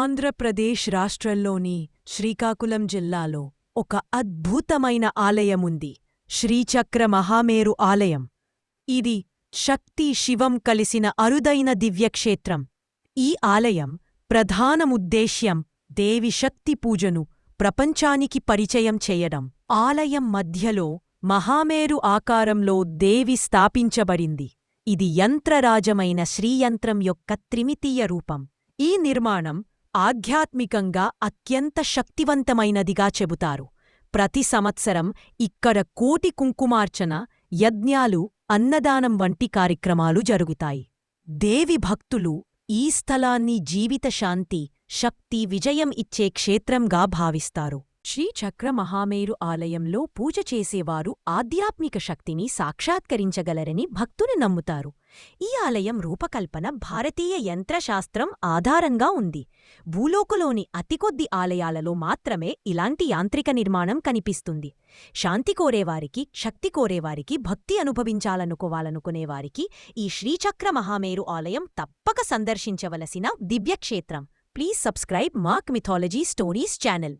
ఆంధ్రప్రదేశ్ రాష్ట్రంలోని శ్రీకాకుళం జిల్లాలో ఒక అద్భుతమైన ఆలయముంది. శ్రీచక్ర మహామేరు ఆలయం. ఇది శక్తి శివం కలిసిన అరుదైన దివ్యక్షేత్రం. ఈ ఆలయం ప్రధానముద్దేశ్యం దేవి శక్తి పూజను ప్రపంచానికి పరిచయం చేయడం. ఆలయం మధ్యలో మహామేరు ఆకారంలో దేవి స్థాపించబడింది. ఇది యంత్రరాజమైన శ్రీయంత్రం యొక్క త్రిమితీయ రూపం. ఈ నిర్మాణం ఆధ్యాత్మికంగా అత్యంత శక్తివంతమైనదిగా చెబుతారు. ప్రతి సంవత్సరం ఇక్కడ కోటి కుంకుమార్చన యజ్ఞాలు అన్నదానం వంటి కార్యక్రమాలు జరుగుతాయి. దేవి భక్తులు ఈ స్థలాన్ని జీవిత శాంతి శక్తి విజయం ఇచ్చే క్షేత్రంగా భావిస్తారు. శ్రీచక్ర మహామేరు ఆలయంలో పూజ చేసేవారు ఆధ్యాత్మిక శక్తిని సాక్షాత్కరించగలరని భక్తులు నమ్ముతారు. ఈ ఆలయం రూపకల్పన భారతీయ యంత్రశాస్త్రం ఆధారంగా ఉంది. భూలోకలోని అతికొద్ది ఆలయాలలో మాత్రమే ఇలాంటి యాంత్రిక నిర్మాణం కనిపిస్తుంది. శాంతి కోరేవారికి శక్తి కోరేవారికి భక్తి అనుభవించాలనుకోవాలనుకునేవారికి ఈ శ్రీచక్ర మహామేరు ఆలయం తప్పక సందర్శించవలసిన దివ్యక్షేత్రం. Please subscribe Mak mythology stories channel.